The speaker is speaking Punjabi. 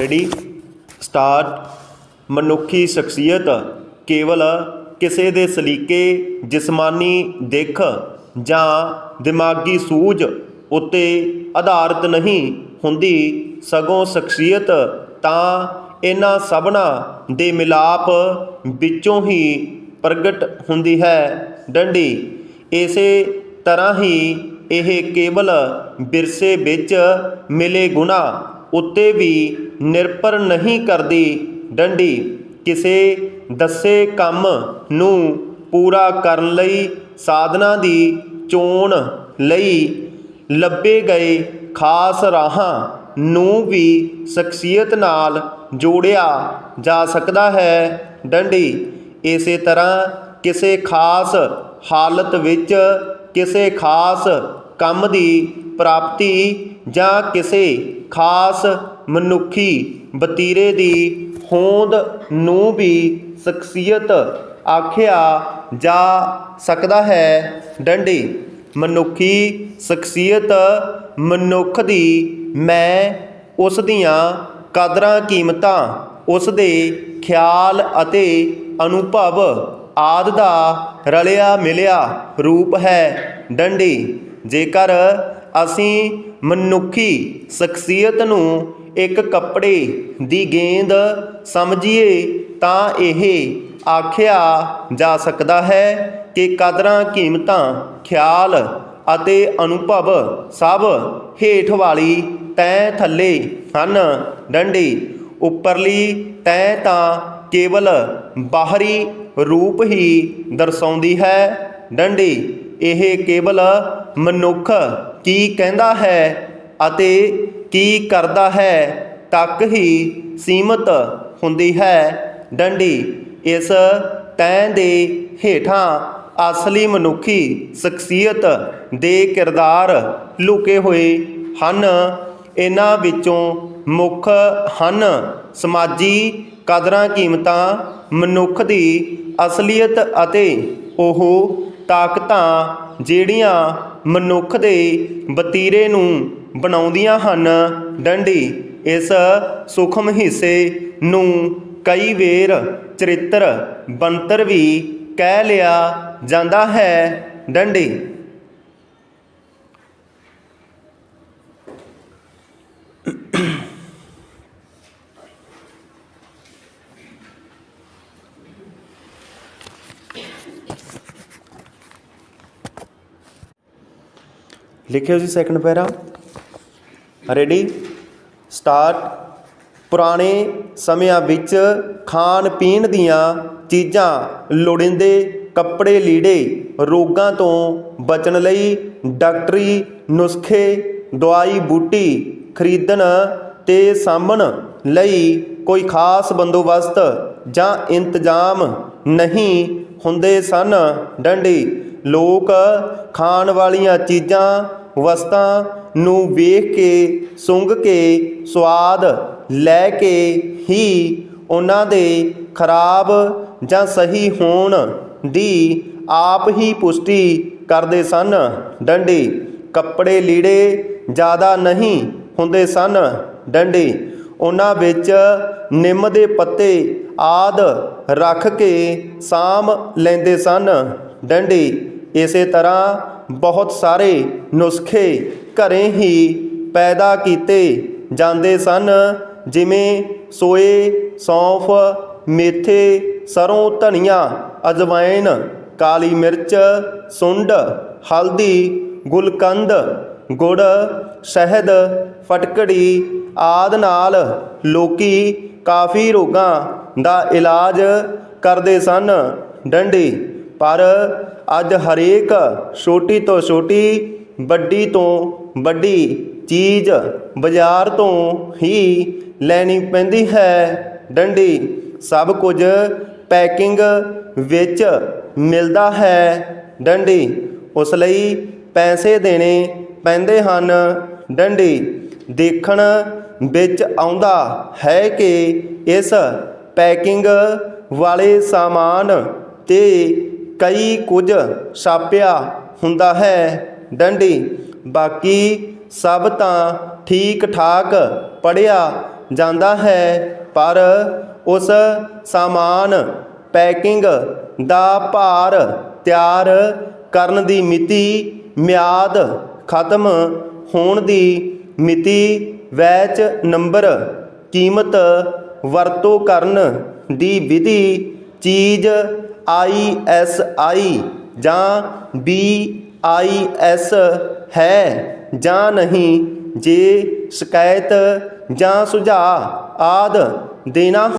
ਰੈਡੀ ਸਟਾਰਟ ਮਨੁੱਖੀ ਸ਼ਖਸੀਅਤ, ਕੇਵਲ ਕਿਸੇ ਦੇ ਸਲੀਕੇ, ਜਿਸਮਾਨੀ ਦਿੱਖ ਜਾਂ ਦਿਮਾਗੀ ਸੂਝ ਉੱਤੇ ਆਧਾਰਿਤ ਨਹੀਂ ਹੁੰਦੀ, ਸਗੋਂ ਸ਼ਖਸੀਅਤ ਤਾਂ ਇਹਨਾਂ ਸਭਨਾਂ ਦੇ ਮਿਲਾਪ ਵਿੱਚੋਂ ਹੀ ਪ੍ਰਗਟ ਹੁੰਦੀ ਹੈ। ਡੰਡੀ, ਇਸੇ ਤਰ੍ਹਾਂ ਹੀ ਇਹ ਕੇਵਲ ਵਿਰਸੇ ਵਿੱਚ ਮਿਲੇ ਗੁਣਾ ਉੱਤੇ ਵੀ ਨਿਰਭਰ ਨਹੀਂ ਕਰਦੀ ਡੰਡੀ, ਕਿਸੇ ਦੱਸੇ ਕੰਮ ਨੂੰ ਪੂਰਾ ਕਰਨ ਲਈ ਸਾਧਨਾ ਦੀ ਚੋਣ ਲਈ ਲੱਭੇ ਗਏ ਖਾਸ ਰਾਹਾਂ ਨੂੰ ਵੀ ਸ਼ਖਸੀਅਤ ਨਾਲ ਜੋੜਿਆ ਜਾ ਸਕਦਾ ਹੈ। ਡੰਡੀ, ਇਸੇ ਤਰ੍ਹਾਂ ਕਿਸੇ ਖਾਸ ਹਾਲਤ ਵਿੱਚ ਕਿਸੇ ਖਾਸ ਕੰਮ ਦੀ ਪ੍ਰਾਪਤੀ ਜਾਂ ਕਿਸੇ ਖਾਸ ਮਨੁੱਖੀ ਵਤੀਰੇ ਦੀ ਹੋਂਦ ਨੂੰ ਵੀ ਸ਼ਖਸੀਅਤ ਆਖਿਆ ਜਾ ਸਕਦਾ ਹੈ। ਡੰਡੀ, ਮਨੁੱਖੀ ਸ਼ਖਸੀਅਤ ਮਨੁੱਖ ਦੀ ਮੈਂ ਉਸ ਦੀਆਂ ਕਦਰਾਂ ਕੀਮਤਾਂ, ਉਸ ਦੇ ਖਿਆਲ ਅਤੇ ਅਨੁਭਵ ਆਦ ਦਾ ਰਲਿਆ ਮਿਲਿਆ ਰੂਪ ਹੈ। ਡੰਡੀ, ਜੇਕਰ ਅਸੀਂ ਮਨੁੱਖੀ ਸ਼ਖਸੀਅਤ ਨੂੰ ਇੱਕ ਕੱਪੜੇ ਦੀ ਗੇਂਦ ਸਮਝੀਏ ਤਾਂ ਇਹ ਆਖਿਆ ਜਾ ਸਕਦਾ ਹੈ ਕਿ ਕਦਰਾਂ ਕੀਮਤਾਂ, ਖਿਆਲ ਅਤੇ ਅਨੁਭਵ ਸਭ ਹੇਠ ਵਾਲੀ ਤੈਅ ਥੱਲੇ ਹਨ। ਡੰਡੀ, ਉੱਪਰਲੀ ਤੈਅ ਤਾਂ ਕੇਵਲ ਬਾਹਰੀ ਰੂਪ ਹੀ ਦਰਸਾਉਂਦੀ ਹੈ। ਡੰਡੀ, ਇਹ ਕੇਵਲ ਮਨੁੱਖ ਕੀ ਕਹਿੰਦਾ ਹੈ ਅਤੇ ਕੀ ਕਰਦਾ ਹੈ, ਤੱਕ ਹੀ ਸੀਮਤ ਹੁੰਦੀ ਹੈ ਡੰਡੀ। ਇਸ ਤੈਅ ਦੇ ਹੇਠਾਂ ਅਸਲੀ ਮਨੁੱਖੀ ਸ਼ਖਸੀਅਤ ਦੇ ਕਿਰਦਾਰ ਲੁਕੇ ਹੋਏ ਹਨ। ਇਹਨਾਂ ਵਿੱਚੋਂ ਮੁੱਖ ਹਨ ਸਮਾਜੀ ਕਦਰਾਂ ਕੀਮਤਾਂ, ਮਨੁੱਖ ਦੀ ਅਸਲੀਅਤ ਅਤੇ ਉਹ ਤਾਕਤਾਂ ਜਿਹੜੀਆਂ ਮਨੁੱਖ ਦੇ ਵਤੀਰੇ ਨੂੰ ਬਣਾਉਂਦੀਆਂ ਹਨ। ਡੰਡੀ ਇਸ ਸੂਖਮ ਹਿੱਸੇ ਨੂੰ ਕਈ ਵੇਰ ਚਰਿੱਤਰ ਬੰਤਰ ਵੀ ਕਹਿ ਲਿਆ ਜਾਂਦਾ ਹੈ। ਡੰਡੀ ਲਿਖਿਓ ਜੀ ਸੈਕੰਡ ਪੈਰਾ ਰੈਡੀ ਸਟਾਰਟ ਪੁਰਾਣੇ ਸਮਿਆਂ ਵਿੱਚ ਖਾਣ ਪੀਣ ਦੀਆਂ ਚੀਜ਼ਾਂ, ਲੋੜਿੰਦੇ ਕੱਪੜੇ ਲੀੜੇ, ਰੋਗਾਂ ਤੋਂ ਬਚਣ ਲਈ ਡਾਕਟਰੀ ਨੁਸਖੇ, ਦਵਾਈ ਬੂਟੀ ਖਰੀਦਣ ਤੇ ਸਾਂਭਣ ਲਈ ਕੋਈ ਖਾਸ ਬੰਦੋਬਸਤ ਜਾਂ ਇੰਤਜ਼ਾਮ ਨਹੀਂ ਹੁੰਦੇ ਸਨ। ਡੰਡੀ ਲੋਕ ਖਾਣ ਵਾਲੀਆਂ ਚੀਜ਼ਾਂ, ਵਸਤਾਂ ਨੂੰ ਵੇਖ ਕੇ, ਸੁੰਘ ਕੇ, ਸਵਾਦ ਲੈ ਕੇ ਹੀ ਉਹਨਾਂ ਦੇ ਖਰਾਬ ਜਾਂ ਸਹੀ ਹੋਣ ਦੀ ਆਪ ਹੀ ਪੁਸ਼ਟੀ ਕਰਦੇ ਸਨ। ਡੰਡੀ ਕੱਪੜੇ ਲੀੜੇ ਜ਼ਿਆਦਾ ਨਹੀਂ ਹੁੰਦੇ ਸਨ। ਡੰਡੀ ਉਹਨਾਂ ਵਿੱਚ ਨਿੰਮ ਦੇ ਪੱਤੇ ਆਦ ਰੱਖ ਕੇ ਸਾਂਭ ਲੈਂਦੇ ਸਨ। ਡੰਡੀ ਇਸੇ ਤਰ੍ਹਾਂ ਬਹੁਤ ਸਾਰੇ ਨੁਸਖੇ ਘਰੇ ਹੀ ਪੈਦਾ ਕੀਤੇ ਜਾਂਦੇ ਸਨ, ਜਿਵੇਂ ਸੋਏ, ਸੌਂਫ, ਮੇਥੇ, ਸਰੋਂ, ਧਨੀਆ, ਅਜਵਾਇਣ, ਕਾਲੀ ਮਿਰਚ, ਸੁੰਡ, ਹਲਦੀ, ਗੁਲਕੰਦ, ਗੁੜ, ਸ਼ਹਿਦ, ਫਟਕੜੀ ਆਦ ਨਾਲ ਲੋਕੀ ਕਾਫੀ ਰੋਗਾਂ ਦਾ ਇਲਾਜ ਕਰਦੇ ਸਨ। ਡੰਡੀ ਪਰ ਅੱਜ ਹਰੇਕ ਛੋਟੀ ਤੋਂ ਛੋਟੀ, ਵੱਡੀ ਤੋਂ ਵੱਡੀ ਚੀਜ਼ ਬਾਜ਼ਾਰ ਤੋਂ ਹੀ ਲੈਣੀ ਪੈਂਦੀ ਹੈ। ਡੰਡੀ, ਸਭ ਕੁਝ ਪੈਕਿੰਗ ਵਿੱਚ ਮਿਲਦਾ ਹੈ। ਡੰਡੀ, ਉਸ ਲਈ ਪੈਸੇ ਦੇਣੇ ਪੈਂਦੇ ਹਨ। ਡੰਡੀ, ਦੇਖਣ ਵਿੱਚ ਆਉਂਦਾ ਹੈ ਕਿ ਇਸ ਪੈਕਿੰਗ ਵਾਲੇ ਸਾਮਾਨ ਤੇ ਕਈ ਕੁਝ ਛਾਪਿਆ ਹੁੰਦਾ ਹੈ। ਡੰਡੀ, ਬਾਕੀ ਸਭ ਤਾਂ ਠੀਕ ਠਾਕ ਪੜਿਆ ਜਾਂਦਾ ਹੈ, ਪਰ ਉਸ ਸਾਮਾਨ ਪੈਕਿੰਗ ਦਾ ਭਾਰ ਤਿਆਰ ਕਰਨ ਦੀ ਮਿਤੀ, ਮਿਆਦ ਖਤਮ ਹੋਣ ਦੀ ਮਿਤੀ, ਵੈਚ ਨੰਬਰ, ਕੀਮਤ ਵਰਤੋਂ ਕਰਨ ਦੀ ਵਿਧੀ, ਚੀਜ਼ ਆਈ ਐਸ ਆਈ ਜਾਂ ਬੀ ਆਈ ਐਸ ਹੈ ਜਾਂ ਨਹੀਂ, ਜੇ ਸ਼ਿਕਾਇਤ ਜਾਂ ਸੁਝਾਅ ਆਦਿ ਦੇਣਾ